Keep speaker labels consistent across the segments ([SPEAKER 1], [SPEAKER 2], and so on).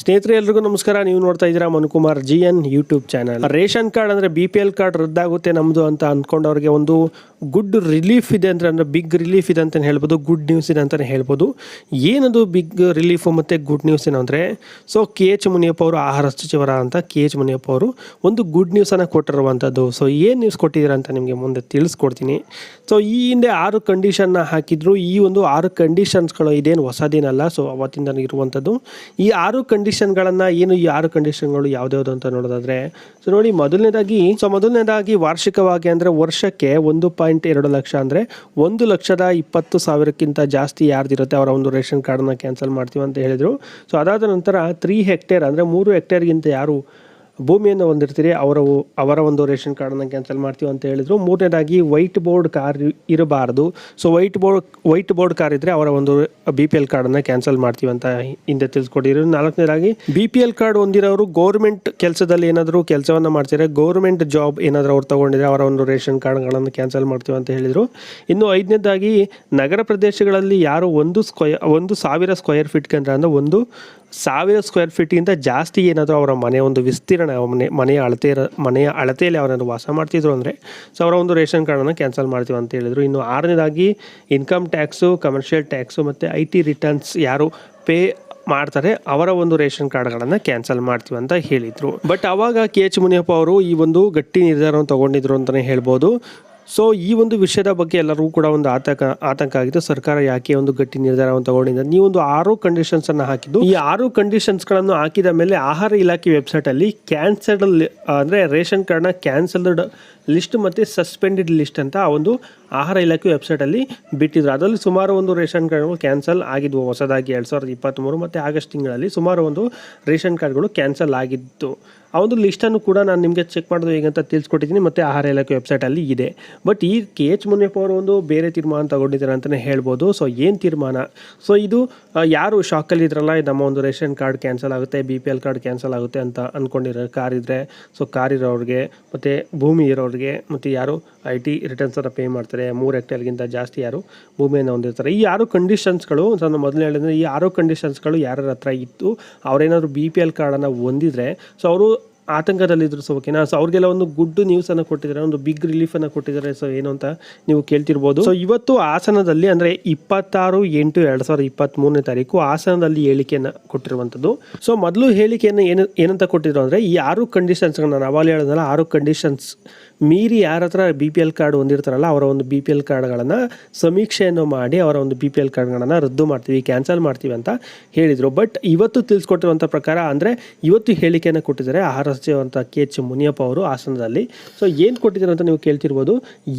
[SPEAKER 1] ಸ್ನೇಹಿತರೆ, ಎಲ್ರಿಗೂ ನಮಸ್ಕಾರ. ನೀವು ನೋಡ್ತಾ ಇದ್ದೀರಾ Manukumar G N YouTube channel ration card ಅಂದರೆ ಬಿ ಪಿ ಎಲ್ ಕಾರ್ಡ್ ರದ್ದಾಗುತ್ತೆ ನಮ್ಮದು ಅಂತ ಅಂದ್ಕೊಂಡವ್ರಿಗೆ ಒಂದು ಗುಡ್ ರಿಲೀಫ್ ಇದೆ ಅಂದರೆ ಅಂದರೆ ಬಿಗ್ ರಿಲೀಫ್ ಇದೆ ಅಂತಲೇ ಹೇಳ್ಬೋದು ಗುಡ್ ನ್ಯೂಸ್ ಇದೆ ಅಂತಲೇ ಹೇಳ್ಬೋದು. ಏನದು ಬಿಗ್ ರಿಲೀಫು ಮತ್ತು ಗುಡ್ ನ್ಯೂಸ್ ಏನು ಅಂದರೆ ಸೊ ಕೆ ಎಚ್ ಮುನಿಯಪ್ಪ ಅವರು ಆಹಾರ ಸಚಿವರ ಅಂತ ಕೆ ಎಚ್ ಮುನಿಯಪ್ಪ ಅವರು ಒಂದು ಗುಡ್ ನ್ಯೂಸನ್ನು ಕೊಟ್ಟಿರುವಂಥದ್ದು ಸೊ ಏನು ನ್ಯೂಸ್ ಕೊಟ್ಟಿದ್ದೀರಾ ಅಂತ ನಿಮಗೆ ಮುಂದೆ ತಿಳಿಸ್ಕೊಡ್ತೀನಿ. ಸೊ ಈ ಹಿಂದೆ ಆರು ಕಂಡೀಷನ್ನ ಹಾಕಿದ್ರು. ಈ ಒಂದು ಆರು ಕಂಡೀಷನ್ಸ್ಗಳು ಇದೇನು ಹೊಸದೇನಲ್ಲ. ಸೊ ಅವತ್ತಿಂದ ಇರುವಂಥದ್ದು ಈ ಆರು ಕಂಡೀಷನ್ಗಳನ್ನು ಏನು ಈ ಆರು ಕಂಡೀಷನ್ಗಳು ಯಾವ್ದ್ಯಾವ್ದು ಅಂತ ನೋಡೋದಾದ್ರೆ ಸೊ ನೋಡಿ ಮೊದಲನೇದಾಗಿ ಸೊ ಮೊದಲನೇದಾಗಿ ವಾರ್ಷಿಕವಾಗಿ ಅಂದರೆ ವರ್ಷಕ್ಕೆ ಒಂದು ಪಾಯಿಂಟ್ ಎರಡು ಲಕ್ಷ ಅಂದರೆ ಒಂದು ಲಕ್ಷದ ಇಪ್ಪತ್ತು ಸಾವಿರಕ್ಕಿಂತ ಜಾಸ್ತಿ ಯಾರ್ದಿರುತ್ತೆ ಅವರ ಒಂದು ರೇಷನ್ ಕಾರ್ಡನ್ನ ಕ್ಯಾನ್ಸಲ್ ಮಾಡ್ತೀವಿ ಅಂತ ಹೇಳಿದರು. ಸೊ ಅದಾದ ನಂತರ ತ್ರೀ ಹೆಕ್ಟೇರ್ ಅಂದರೆ ಮೂರು ಹೆಕ್ಟೇರ್ಗಿಂತ ಯಾರು ಭೂಮಿಯನ್ನು ಹೊಂದಿರ್ತೀರಿ, ಅವರ ಅವರ ಒಂದು ರೇಷನ್ ಕಾರ್ಡನ್ನು ಕ್ಯಾನ್ಸಲ್ ಮಾಡ್ತೀವಿ ಅಂತ ಹೇಳಿದರು. ಮೂರನೇದಾಗಿ, ವೈಟ್ ಬೋರ್ಡ್ ಕಾರ್ ಇರಬಾರ್ದು. So white board white board car ಇದ್ದರೆ ಅವರ ಒಂದು ಬಿ ಪಿ ಎಲ್ ಕಾರ್ಡನ್ನು ಕ್ಯಾನ್ಸಲ್ ಮಾಡ್ತೀವಿ ಅಂತ ಹಿಂದೆ ತಿಳಿಸ್ಕೊಟ್ಟಿದ್ರು. ನಾಲ್ಕನೇದಾಗಿ ಬಿ ಪಿ ಎಲ್ ಕಾರ್ಡ್ ಹೊಂದಿರೋರು ಗೌರ್ಮೆಂಟ್ ಕೆಲಸದಲ್ಲಿ ಏನಾದರೂ ಕೆಲಸವನ್ನು ಮಾಡ್ತಾರೆ ಗೌರ್ಮೆಂಟ್ ಜಾಬ್ ಏನಾದರೂ ಅವ್ರು ತೊಗೊಂಡಿದ್ರೆ ಅವರ ಒಂದು ರೇಷನ್ ಕಾರ್ಡ್ಗಳನ್ನು ಕ್ಯಾನ್ಸಲ್ ಮಾಡ್ತೀವಿ ಅಂತ ಹೇಳಿದರು. ಇನ್ನು ಐದನೇದಾಗಿ, ನಗರ ಪ್ರದೇಶಗಳಲ್ಲಿ ಯಾರು ಒಂದು ಸ್ಕ್ವಯರ್ ಒಂದು ಸಾವಿರ ಸ್ಕ್ವಯರ್ ಫೀಟ್ ಅಂದರೆ ಒಂದು ಸಾವಿರ ಸ್ಕ್ವೇರ್ ಫೀಟಿಗಿಂತ ಜಾಸ್ತಿ ಏನಾದರೂ ಅವರ ಮನೆ ಒಂದು ವಿಸ್ತೀರ್ಣ ಮನೆ, ಮನೆಯ ಅಳತೆ ಇರೋ, ಮನೆಯ ಅಳತೆಯಲ್ಲಿ ಅವರನ್ನು ವಾಸ ಮಾಡ್ತಿದ್ರು ಅಂದರೆ ಸೊ ಅವರ ಒಂದು ರೇಷನ್ ಕಾರ್ಡನ್ನು ಕ್ಯಾನ್ಸಲ್ ಮಾಡ್ತೀವಿ ಅಂತ ಹೇಳಿದರು. ಇನ್ನು ಆರನೇದಾಗಿ ಇನ್ಕಮ್ ಟ್ಯಾಕ್ಸು ಕಮರ್ಷಿಯಲ್ ಟ್ಯಾಕ್ಸು ಮತ್ತು ಐ ಟಿ ರಿಟರ್ನ್ಸ್ ಯಾರು ಪೇ ಮಾಡ್ತಾರೆ, ಅವರ ಒಂದು ರೇಷನ್ ಕಾರ್ಡ್ಗಳನ್ನು ಕ್ಯಾನ್ಸಲ್ ಮಾಡ್ತೀವಿ ಅಂತ ಹೇಳಿದರು. ಬಟ್ ಅವಾಗ ಕೆ ಎಚ್ ಮುನಿಯಪ್ಪ ಅವರು ಈ ಒಂದು ಗಟ್ಟಿ ನಿರ್ಧಾರವನ್ನು ತಗೊಂಡಿದ್ರು ಅಂತಲೇ ಹೇಳ್ಬೋದು. ಸೊ ಈ ಒಂದು ವಿಷಯದ ಬಗ್ಗೆ ಎಲ್ಲರಿಗೂ ಕೂಡ ಒಂದು ಆತಂಕ ಆತಂಕ ಆಗಿದೆ ಸರ್ಕಾರ ಯಾಕೆ ಒಂದು ಗಟ್ಟಿ ನಿರ್ಧಾರವನ್ನು ತಗೊಂಡಿದೆ? ನೀವು ಒಂದು ಆರು ಕಂಡೀಷನ್ಸ್ ಅನ್ನು ಹಾಕಿದ್ದು. ಈ ಆರು ಕಂಡೀಷನ್ಸ್ಗಳನ್ನು ಹಾಕಿದ ಮೇಲೆ ಆಹಾರ ಇಲಾಖೆ ವೆಬ್ಸೈಟ್ ಅಲ್ಲಿ ಕ್ಯಾನ್ಸಲ್ ಅಂದ್ರೆ ರೇಷನ್ ಕಾರ್ಡ್ನ ಕ್ಯಾನ್ಸಲ್ಡ್ ಲಿಸ್ಟ್ ಮತ್ತು ಸಸ್ಪೆಂಡೆಡ್ ಲಿಸ್ಟ್ ಅಂತ ಆ ಒಂದು ಆಹಾರ ಇಲಾಖೆ ವೆಬ್ಸೈಟಲ್ಲಿ ಬಿಟ್ಟಿದ್ರು. ಅದರಲ್ಲಿ ಸುಮಾರು ಒಂದು ರೇಷನ್ ಕಾರ್ಡ್ಗಳು ಕ್ಯಾನ್ಸಲ್ ಆಗಿದ್ವು. ಹೊಸದಾಗಿ ಎರಡು ಸಾವಿರದ ಇಪ್ಪತ್ತ್ಮೂರು ಮತ್ತು ಆಗಸ್ಟ್ ತಿಂಗಳಲ್ಲಿ ಸುಮಾರು ಒಂದು ರೇಷನ್ ಕಾರ್ಡ್ಗಳು ಕ್ಯಾನ್ಸಲ್ ಆಗಿತ್ತು. ಆ ಒಂದು ಲಿಸ್ಟನ್ನು ಕೂಡ ನಾನು ನಿಮಗೆ ಚೆಕ್ ಮಾಡೋದು ಹೇಗಂತ ತಿಳಿಸ್ಕೊಟ್ಟಿದ್ದೀನಿ. ಮತ್ತು ಆಹಾರ ಇಲಾಖೆ ವೆಬ್ಸೈಟಲ್ಲಿ ಇದೆ. ಬಟ್ ಈ ಕೆ ಎಚ್ ಮುನಿಯಪ್ಪ ಅವರು ಒಂದು ಬೇರೆ ತೀರ್ಮಾನ ತಗೊಂಡಿದ್ದಾರೆ ಅಂತಲೇ ಹೇಳ್ಬೋದು. ಸೊ ಏನು ತೀರ್ಮಾನ? ಸೊ ಇದು ಯಾರು ಶಾಕಲ್ಲಿ ಇದ್ರಲ್ಲ ನಮ್ಮ ಒಂದು ರೇಷನ್ ಕಾರ್ಡ್ ಕ್ಯಾನ್ಸಲ್ ಆಗುತ್ತೆ B P L card cancel ಆಗುತ್ತೆ ಅಂತ ಅಂದ್ಕೊಂಡಿರೋ ಕಾರ್ ಇದ್ದರೆ ಸೊ ಕಾರ್ ಇರೋರಿಗೆ ಮತ್ತು ಭೂಮಿ ಇರೋರಿಗೆ ಮತ್ತು ಯಾರು ಐ ಟಿ ರಿಟರ್ನ್ಸನ್ನು ಪೇ ಮಾಡ್ತಾರೆ, ಮೂರು ಹೆಕ್ಟೇರ್ಗಿಂತ ಜಾಸ್ತಿ ಯಾರು ಭೂಮಿಯನ್ನು ಹೊಂದಿರ್ತಾರೆ. ಈ ಆರು ಕಂಡೀಷನ್ಸ್ಗಳು ನಾನು ಮೊದಲು ಹೇಳಿದ್ರೆ ಈ ಆರು ಕಂಡೀಷನ್ಸ್ಗಳು ಯಾರ ಹತ್ರ ಇತ್ತು, ಅವರೇನಾದರೂ ಬಿ ಪಿ ಎಲ್ ಕಾರ್ಡನ್ನು ಹೊಂದಿದ್ರೆ ಸೊ ಅವರು ಆತಂಕದಲ್ಲಿದ್ದರು ಸೊ ಓಕೆನಾ ಸೊ ಅವ್ರಿಗೆಲ್ಲ ಒಂದು ಗುಡ್ ನ್ಯೂಸನ್ನು ಕೊಟ್ಟಿದ್ದಾರೆ, ಒಂದು ಬಿಗ್ ರಿಲೀಫನ್ನು ಕೊಟ್ಟಿದ್ದಾರೆ ಸೊ ಏನು ಅಂತ ನೀವು ಕೇಳ್ತಿರ್ಬೋದು. ಸೊ ಇವತ್ತು ಹಾಸನದಲ್ಲಿ ಅಂದರೆ ಇಪ್ಪತ್ತಾರು ಎಂಟು ಎರಡು ಸಾವಿರದ ಇಪ್ಪತ್ತ್ಮೂರನೇ ತಾರೀಕು ಹಾಸನದಲ್ಲಿ ಹೇಳಿಕೆಯನ್ನು ಕೊಟ್ಟಿರುವಂಥದ್ದು. ಸೊ ಮೊದಲು ಹೇಳಿಕೆಯನ್ನು ಏನು, ಏನಂತ ಕೊಟ್ಟಿದ್ರು ಅಂದರೆ, ಈ ಆರು ಕಂಡೀಷನ್ಸ್ ನಾನು ಅವಾಲಿ ಹೇಳಿದ್ನಲ್ಲ, ಆರು ಕಂಡೀಷನ್ಸ್ ಮೀರಿ ಯಾರ ಹತ್ರ ಬಿ ಪಿ ಎಲ್ ಕಾರ್ಡ್ ಹೊಂದಿರ್ತಾರಲ್ಲ, ಅವರ ಒಂದು ಬಿ ಪಿ ಎಲ್ ಕಾರ್ಡ್ಗಳನ್ನು ಸಮೀಕ್ಷೆಯನ್ನು ಮಾಡಿ ಅವರ ಒಂದು ಬಿ ಪಿ ಎಲ್ ಕಾರ್ಡ್ಗಳನ್ನು ರದ್ದು ಮಾಡ್ತೀವಿ ಕ್ಯಾನ್ಸಲ್ ಮಾಡ್ತೀವಿ ಅಂತ ಹೇಳಿದರು. ಬಟ್ ಇವತ್ತು ತಿಳಿಸ್ಕೊಟ್ಟಿರುವಂಥ ಪ್ರಕಾರ ಅಂದರೆ ಇವತ್ತು ಹೇಳಿಕೆಯನ್ನು ಕೊಟ್ಟಿದ್ದಾರೆ ಆಹಾರ ಸಚಿವಂಥ ಕೆ ಎಚ್ ಮುನಿಯಪ್ಪ ಅವರು ಹಾಸನದಲ್ಲಿ ಸೊ ಏನು ಕೊಟ್ಟಿದ್ದಾರೆ ಅಂತ ನೀವು ಕೇಳ್ತಿರ್ಬೋದು,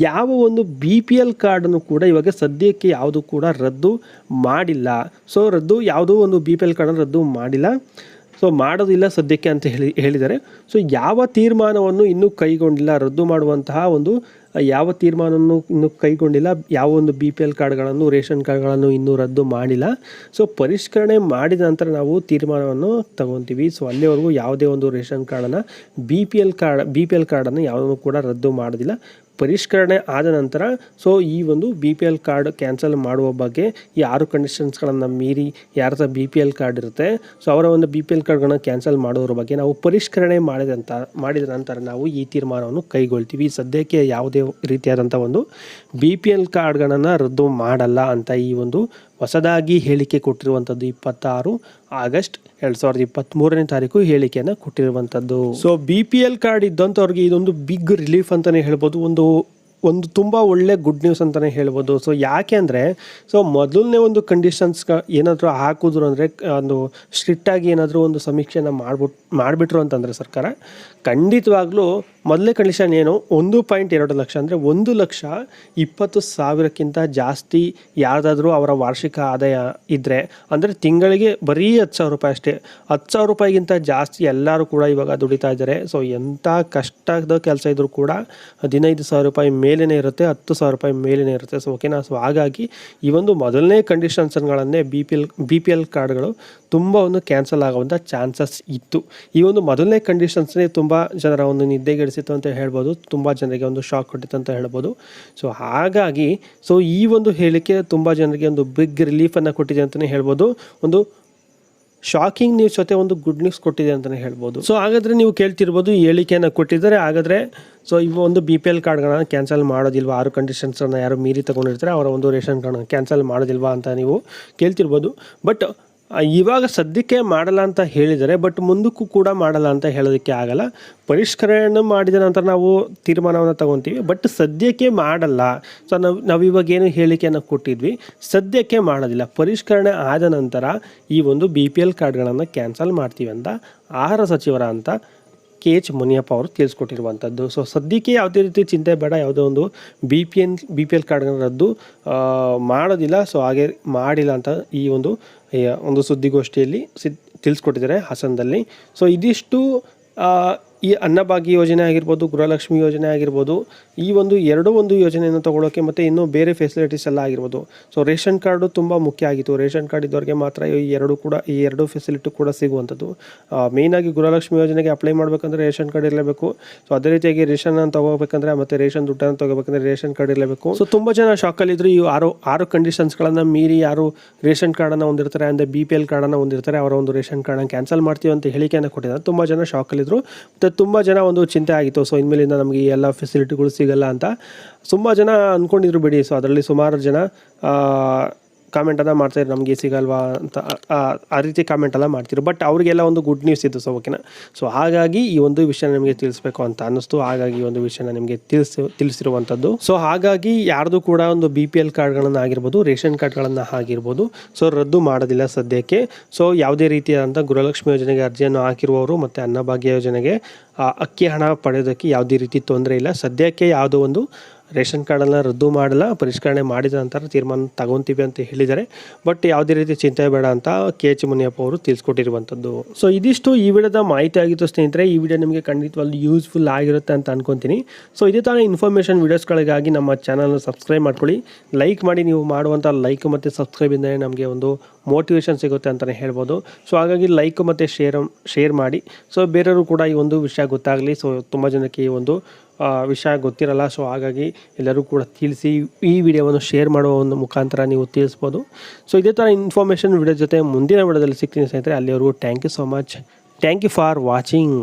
[SPEAKER 1] ಯಾವ ಒಂದು ಬಿ ಪಿ ಎಲ್ ಕಾರ್ಡನ್ನು ಕೂಡ ಇವಾಗ ಸದ್ಯಕ್ಕೆ ಯಾವುದು ಕೂಡ ರದ್ದು ಮಾಡಿಲ್ಲ. ಸೊ ರದ್ದು, ಯಾವುದೋ ಒಂದು ಬಿ ಪಿ ಎಲ್ ಕಾರ್ಡನ್ನು ರದ್ದು ಮಾಡಿಲ್ಲ. ಸೊ ಮಾಡೋದಿಲ್ಲ ಸದ್ಯಕ್ಕೆ ಅಂತ ಹೇಳಿ ಹೇಳಿದ್ದಾರೆ ಸೊ ಯಾವ ತೀರ್ಮಾನವನ್ನು ಇನ್ನೂ ಕೈಗೊಂಡಿಲ್ಲ, ರದ್ದು ಮಾಡುವಂತಹ ಒಂದು, ಯಾವ ತೀರ್ಮಾನವನ್ನು ಇನ್ನೂ ಕೈಗೊಂಡಿಲ್ಲ, ಯಾವ ಒಂದು ಬಿ ಪಿ ಎಲ್ ಕಾರ್ಡ್ಗಳನ್ನು, ರೇಷನ್ ಕಾರ್ಡ್ಗಳನ್ನು ಇನ್ನೂ ರದ್ದು ಮಾಡಿಲ್ಲ. ಸೊ ಪರಿಷ್ಕರಣೆ ಮಾಡಿದ ನಂತರ ನಾವು ತೀರ್ಮಾನವನ್ನು ತಗೊತೀವಿ. ಸೊ ಅಲ್ಲಿವರೆಗೂ ಯಾವುದೇ ಒಂದು ರೇಷನ್ ಕಾರ್ಡನ್ನು B P L card B P L ಕಾರ್ಡನ್ನು ಯಾವುದನ್ನು ಕೂಡ ರದ್ದು ಮಾಡೋದಿಲ್ಲ. ಪರಿಷ್ಕರಣೆ ಆದ ನಂತರ ಸೊ ಈ ಒಂದು B P L card cancel ಮಾಡುವ ಬಗ್ಗೆ ಈ ಆರು ಕಂಡೀಷನ್ಸ್ಗಳನ್ನು ಮೀರಿ ಯಾರ ಹತ್ರ ಬಿ ಪಿ ಎಲ್ ಕಾರ್ಡ್ ಇರುತ್ತೆ ಸೊ ಅವರ ಒಂದು ಬಿ ಪಿ ಎಲ್ ಕಾರ್ಡ್ಗಳನ್ನ ಕ್ಯಾನ್ಸಲ್ ಮಾಡೋದ್ರ ಬಗ್ಗೆ ನಾವು ಪರಿಷ್ಕರಣೆ ಮಾಡಿದಂಥ ಮಾಡಿದ ನಂತರ ನಾವು ಈ ತೀರ್ಮಾನವನ್ನು ಕೈಗೊಳ್ತೀವಿ. ಸದ್ಯಕ್ಕೆ ಯಾವುದೇ ರೀತಿಯಾದಂಥ ಒಂದು ಬಿ ಪಿ ಎಲ್ ಕಾರ್ಡ್ಗಳನ್ನು ರದ್ದು ಮಾಡಲ್ಲ ಅಂತ ಈ ಒಂದು ಹೊಸದಾಗಿ ಹೇಳಿಕೆ ಕೊಟ್ಟಿರುವಂಥದ್ದು ಇಪ್ಪತ್ತಾರು ಆಗಸ್ಟ್ ಎರಡು ಸಾವಿರದ ಇಪ್ಪತ್ತ್ಮೂರನೇ ತಾರೀಕು ಹೇಳಿಕೆಯನ್ನು ಕೊಟ್ಟಿರುವಂಥದ್ದು. So B P L card ಇದ್ದಂಥವ್ರಿಗೆ ಇದೊಂದು ಬಿಗ್ ರಿಲೀಫ್ ಅಂತಲೇ ಹೇಳ್ಬೋದು. ಒಂದು ಒಂದು ತುಂಬ ಒಳ್ಳೆ ಗುಡ್ ನ್ಯೂಸ್ ಅಂತಲೇ ಹೇಳ್ಬೋದು. ಸೊ ಯಾಕೆ ಅಂದರೆ ಸೊ ಮೊದಲನೇ ಒಂದು ಕಂಡೀಷನ್ಸ್ ಏನಾದರೂ ಹಾಕಿದ್ರು ಅಂದರೆ ಒಂದು ಸ್ಟ್ರಿಕ್ಟಾಗಿ ಏನಾದರೂ ಒಂದು ಸಮೀಕ್ಷೆನ ಮಾಡ್ಬಿಟ್ಟು ಮಾಡಿಬಿಟ್ರು ಅಂತಂದರೆ ಸರ್ಕಾರ, ಖಂಡಿತವಾಗ್ಲೂ ಮೊದಲನೇ ಕಂಡೀಷನ್ ಏನು? ಒಂದು ಪಾಯಿಂಟ್ ಎರಡು ಲಕ್ಷ ಅಂದರೆ ಒಂದು ಲಕ್ಷ ಇಪ್ಪತ್ತು ಸಾವಿರಕ್ಕಿಂತ ಜಾಸ್ತಿ ಯಾರ್ದಾದರೂ ಅವರ ವಾರ್ಷಿಕ ಆದಾಯ ಇದ್ದರೆ ಅಂದರೆ ತಿಂಗಳಿಗೆ ಬರೀ ಹತ್ತು ಸಾವಿರ ರೂಪಾಯಿ ಅಷ್ಟೇ. ಹತ್ತು ಸಾವಿರ ರೂಪಾಯಿಗಿಂತ ಜಾಸ್ತಿ ಎಲ್ಲರೂ ಕೂಡ ಇವಾಗ ದುಡಿತಾ ಇದ್ದಾರೆ. ಸೊ ಎಂಥ ಕಷ್ಟದ ಕೆಲಸ ಇದ್ದರೂ ಕೂಡ ಹದಿನೈದು ಸಾವಿರ ರೂಪಾಯಿ ಮೇಲೇ ಇರುತ್ತೆ, ಹತ್ತು ಸಾವಿರ ರೂಪಾಯಿ ಮೇಲೇ ಇರುತ್ತೆ. ಸೊ ಓಕೆನಾ ಸೊ ಹಾಗಾಗಿ ಈ ಒಂದು ಮೊದಲನೇ ಕಂಡೀಷನ್ಸ್ಗಳನ್ನೇ B P L B P L ಕಾರ್ಡ್ಗಳು ತುಂಬ ಒಂದು ಕ್ಯಾನ್ಸಲ್ ಆಗುವಂಥ ಚಾನ್ಸಸ್ ಇತ್ತು. ಈ ಒಂದು ಮೊದಲನೇ ಕಂಡೀಷನ್ಸ್ನೇ ತುಂಬ ಜನರ ಒಂದು ನಿದ್ದೆಗೆಡಿಸಿತ್ತು ಅಂತ ಹೇಳ್ಬೋದು, ತುಂಬ ಜನರಿಗೆ ಒಂದು ಶಾಕ್ ಕೊಟ್ಟಿತ್ತು ಅಂತ ಹೇಳ್ಬೋದು. ಸೊ ಹಾಗಾಗಿ ಸೊ ಈ ಒಂದು ಹೇಳಿಕೆ ತುಂಬ ಜನರಿಗೆ ಒಂದು ಬಿಗ್ ರಿಲೀಫನ್ನು ಕೊಟ್ಟಿದೆ ಅಂತಲೇ ಹೇಳ್ಬೋದು. ಒಂದು ಶಾಕಿಂಗ್ ನ್ಯೂಸ್ ಜೊತೆ ಒಂದು ಗುಡ್ ನ್ಯೂಸ್ ಕೊಟ್ಟಿದೆ ಅಂತಲೇ ಹೇಳ್ಬೋದು. ಸೊ ಹಾಗಾದರೆ ನೀವು ಕೇಳ್ತಿರ್ಬೋದು, ಈ ಹೇಳಿಕೆಯನ್ನು ಕೊಟ್ಟಿದ್ದಾರೆ. ಹಾಗಾದರೆ ಸೊ ಇವು ಒಂದು ಬಿ ಪಿ ಎಲ್ ಕಾರ್ಡ್ಗಳನ್ನ ಕ್ಯಾನ್ಸಲ್ ಮಾಡೋದಿಲ್ವಾ? ಆರು ಕಂಡೀಷನ್ಸನ್ನು ಯಾರು ಮೀರಿ ತಗೊಂಡಿರ್ತಾರೆ, ಅವರ ಒಂದು ರೇಷನ್ ಕಾರ್ಡನ್ನು ಕ್ಯಾನ್ಸಲ್ ಮಾಡೋದಿಲ್ವಾ ಅಂತ ನೀವು ಕೇಳ್ತಿರ್ಬೋದು. ಬಟ್ ಇವಾಗ ಸದ್ಯಕ್ಕೆ ಮಾಡಲ್ಲ ಅಂತ ಹೇಳಿದರೆ ಬಟ್ ಮುಂದಕ್ಕೂ ಕೂಡ ಮಾಡಲ್ಲ ಅಂತ ಹೇಳೋದಕ್ಕೆ ಆಗಲ್ಲ. ಪರಿಷ್ಕರಣೆ ಮಾಡಿದ ನಂತರ ನಾವು ತೀರ್ಮಾನವನ್ನು ತಗೊತೀವಿ. ಬಟ್ ಸದ್ಯಕ್ಕೆ ಮಾಡಲ್ಲ. ಸೊ ನಾವು ನಾವು ಏನು ಹೇಳಿಕೆಯನ್ನು ಕೊಟ್ಟಿದ್ವಿ. ಸದ್ಯಕ್ಕೆ ಮಾಡೋದಿಲ್ಲ. ಪರಿಷ್ಕರಣೆ ಆದ ನಂತರ ಈ ಒಂದು ಬಿ ಪಿ ಎಲ್ ಕಾರ್ಡ್ಗಳನ್ನು ಕ್ಯಾನ್ಸಲ್ ಮಾಡ್ತೀವಿ ಅಂತ ಆಹಾರ ಸಚಿವರ ಅಂತ ಕೆ ಎಚ್ ಮುನಿಯಪ್ಪ ಅವರು ತಿಳಿಸ್ಕೊಟ್ಟಿರುವಂಥದ್ದು. ಸೊ ಸದ್ಯಕ್ಕೆ ಯಾವುದೇ ರೀತಿ ಚಿಂತೆ ಬೇಡ, ಯಾವುದೋ ಒಂದು B P N B P L ಕಾರ್ಡ್ನ ರದ್ದು ಮಾಡೋದಿಲ್ಲ. ಸೊ ಹಾಗೆ ಮಾಡಿಲ್ಲ ಅಂತ ಈ ಒಂದು ಒಂದು ಸುದ್ದಿಗೋಷ್ಠಿಯಲ್ಲಿ ಸಿ ತಿಳಿಸ್ಕೊಟ್ಟಿದ್ದಾರೆ ಹಾಸನದಲ್ಲಿ. ಸೊ ಇದಿಷ್ಟು ಈ ಅನ್ನಭಾಗ್ಯ ಯೋಜನೆ ಆಗಿರ್ಬೋದು, ಗೃಹಲಕ್ಷ್ಮಿ ಯೋಜನೆ ಆಗಿರ್ಬೋದು, ಈ ಒಂದು ಎರಡೂ ಒಂದು ಯೋಜನೆಯನ್ನು ತಗೊಳ್ಳೋಕೆ ಮತ್ತು ಇನ್ನೂ ಬೇರೆ ಫೆಸಿಲಿಟೀಸ್ ಎಲ್ಲ ಆಗಿರ್ಬೋದು. ಸೊ ರೇಷನ್ ಕಾರ್ಡು ತುಂಬ ಮುಖ್ಯ ಆಗಿತ್ತು. ರೇಷನ್ ಕಾರ್ಡ್ ಇದ್ದವ್ರಿಗೆ ಮಾತ್ರ ಈ ಎರಡು ಕೂಡ, ಈ ಎರಡು ಫೆಸಿಲಿಟಿ ಕೂಡ ಸಿಗುವಂಥದ್ದು. ಮೇಯ್ನಾಗಿ ಗೃಹಲಕ್ಷ್ಮಿ ಯೋಜನೆಗೆ ಅಪ್ಲೈ ಮಾಡಬೇಕಂದ್ರೆ ರೇಷನ್ ಕಾರ್ಡ್ ಇರಲೇಬೇಕು. ಸೊ ಅದೇ ರೀತಿಯಾಗಿ ರೇಷನ್ ಅನ್ನು ತಗೋಬೇಕಂದ್ರೆ ಮತ್ತೆ ರೇಷನ್ ದುಡ್ಡನ್ನು ತಗೋಬೇಕಂದ್ರೆ ರೇಷನ್ ಕಾರ್ಡ್ ಇರಲೇಬೇಕು. ಸೊ ತುಂಬ ಜನ ಶಾಕಲ್ಲಿದ್ದರು ಈ ಆರು ಆರು ಕಂಡೀಷನ್ಸ್ಗಳನ್ನು ಮೀರಿ ಯಾರು ರೇಷನ್ ಕಾರ್ಡನ್ನು ಹೊಂದಿರ್ತಾರೆ ಅಂದರೆ ಬಿ ಪಿ ಎಲ್ ಕಾರ್ಡನ್ನು ಹೊಂದಿರ್ತಾರೆ, ಅವರ ಒಂದು ರೇಷನ್ ಕಾರ್ಡನ್ನು ಕ್ಯಾನ್ಸಲ್ ಮಾಡ್ತೀವಿ ಅಂತ ಹೇಳಿಕೆಯನ್ನು ಕೊಟ್ಟಿದ್ದಾರೆ. ತುಂಬ ಜನ ಶಾಕಲ್ಲಿದ್ದರು ಮತ್ತು ತುಂಬ ಜನ ಒಂದು ಚಿಂತೆ ಆಗಿತ್ತು. ಸೊ ಇನ್ಮೇಲಿಂದ ನಮಗೆ ಈ ಎಲ್ಲ ಫೆಸಿಲಿಟಿಗಳು ಸಿಗಲ್ಲ ಅಂತ. ತುಂಬ ಜನ ಅಂದ್ಕೊಂಡಿದ್ರು ಬಿಡಿ. ಸೊ ಅದರಲ್ಲಿ ಸುಮಾರು ಜನ ಕಾಮೆಂಟನ್ನು ಮಾಡ್ತಾರೆ ನಮಗೆ ಸಿಗಲ್ವಾ ಅಂತ ಆ, ಆ ರೀತಿ ಕಾಮೆಂಟ್ ಎಲ್ಲ ಮಾಡ್ತಿದ್ರು. ಬಟ್ ಅವರಿಗೆಲ್ಲ ಒಂದು ಗುಡ್ ನ್ಯೂಸ್ ಇತ್ತು ಸೊ ಓಕೆನಾ ಸೊ ಹಾಗಾಗಿ ಈ ಒಂದು ವಿಷಯ ನಿಮಗೆ ತಿಳಿಸ್ಬೇಕು ಅಂತ ಅನ್ನಿಸ್ತು. ಹಾಗಾಗಿ ಈ ಒಂದು ವಿಷಯನ ನಿಮಗೆ ತಿಳಿಸ್ ತಿಳಿಸಿರುವಂಥದ್ದು ಸೊ ಹಾಗಾಗಿ ಯಾರ್ದು ಕೂಡ ಒಂದು ಬಿ ಪಿ ಎಲ್ ಕಾರ್ಡ್ಗಳನ್ನು ಆಗಿರ್ಬೋದು ರೇಷನ್ ಕಾರ್ಡ್ಗಳನ್ನು ಆಗಿರ್ಬೋದು ಸೊ ರದ್ದು ಮಾಡೋದಿಲ್ಲ ಸದ್ಯಕ್ಕೆ. ಸೊ ಯಾವುದೇ ರೀತಿಯಾದಂಥ ಗೃಹಲಕ್ಷ್ಮಿ ಯೋಜನೆಗೆ ಅರ್ಜಿಯನ್ನು ಹಾಕಿರುವವರು ಮತ್ತು ಅನ್ನಭಾಗ್ಯ ಯೋಜನೆಗೆ ಅಕ್ಕಿ ಹಣ ಪಡೆಯೋದಕ್ಕೆ ಯಾವುದೇ ರೀತಿ ತೊಂದರೆ ಇಲ್ಲ. ಸದ್ಯಕ್ಕೆ ಯಾವುದೋ ಒಂದು ರೇಷನ್ ಕಾರ್ಡನ್ನು ರದ್ದು ಮಾಡಲ್ಲ, ಪರಿಷ್ಕರಣೆ ಮಾಡಿದ ನಂತರ ತೀರ್ಮಾನ ತಗೊತೀವಿ ಅಂತ ಹೇಳಿದ್ದಾರೆ. ಬಟ್ ಯಾವುದೇ ರೀತಿ ಚಿಂತೆ ಬೇಡ ಅಂತ ಕೆ ಎಚ್ ಮುನಿಯಪ್ಪ ಅವರು ತಿಳಿಸ್ಕೊಟ್ಟಿರುವಂಥದ್ದು. ಸೊ ಇದಿಷ್ಟು ಈ ವಿಡಿಯೋದ ಮಾಹಿತಿ ಆಗಿತ್ತು ಸ್ನೇಹಿತರೆ, ಈ ವಿಡಿಯೋ ನಿಮಗೆ ಖಂಡಿತವಾಗ್ಲೂ ಯೂಸ್ಫುಲ್ ಆಗಿರುತ್ತೆ ಅಂತ ಅನ್ಕೊತೀನಿ. ಸೊ ಇದೇ ಥರ ಇನ್ಫಾರ್ಮೇಷನ್ ವೀಡಿಯೋಸ್ಗಳಿಗಾಗಿ ನಮ್ಮ ಚಾನಲ್ನ ಸಬ್ಸ್ಕ್ರೈಬ್ ಮಾಡ್ಕೊಳ್ಳಿ. ಲೈಕ್ ಮಾಡಿ, ನೀವು ಮಾಡುವಂಥ ಲೈಕ್ ಮತ್ತು ಸಬ್ಸ್ಕ್ರೈಬಿಂದಲೇ ನಮಗೆ ಒಂದು ಮೋಟಿವೇಶನ್ ಸಿಗುತ್ತೆ ಅಂತಲೇ ಹೇಳ್ಬೋದು. ಸೊ ಹಾಗಾಗಿ ಲೈಕ್ ಮತ್ತು ಶೇರ್ ಶೇರ್ ಮಾಡಿ. ಸೊ ಬೇರೆಯವರು ಕೂಡ ಈ ಒಂದು ವಿಷಯ ಗೊತ್ತಾಗಲಿ. ಸೊ ತುಂಬ ಜನಕ್ಕೆ ಈ ಒಂದು ವಿಷಯ ಗೊತ್ತಿರಲ್ಲ ಸೊ ಹಾಗಾಗಿ ಎಲ್ಲರೂ ಕೂಡ ತಿಳಿಸಿ ಈ ವಿಡಿಯೋವನ್ನು ಶೇರ್ ಮಾಡುವ ಒಂದು ಮುಖಾಂತರ ನೀವು ತಿಳಿಸ್ಬೋದು. ಸೊ ಇದೇ ಥರ ಇನ್ಫಾರ್ಮೇಷನ್ ವಿಡಿಯೋ ಜೊತೆ ಮುಂದಿನ ವಿಡಿಯೋದಲ್ಲಿ ಸಿಗ್ತೀನಿ ಸ್ನೇಹಿತರೆ, ಅಲ್ಲಿವರೆಗೂ thank you so much thank you for watching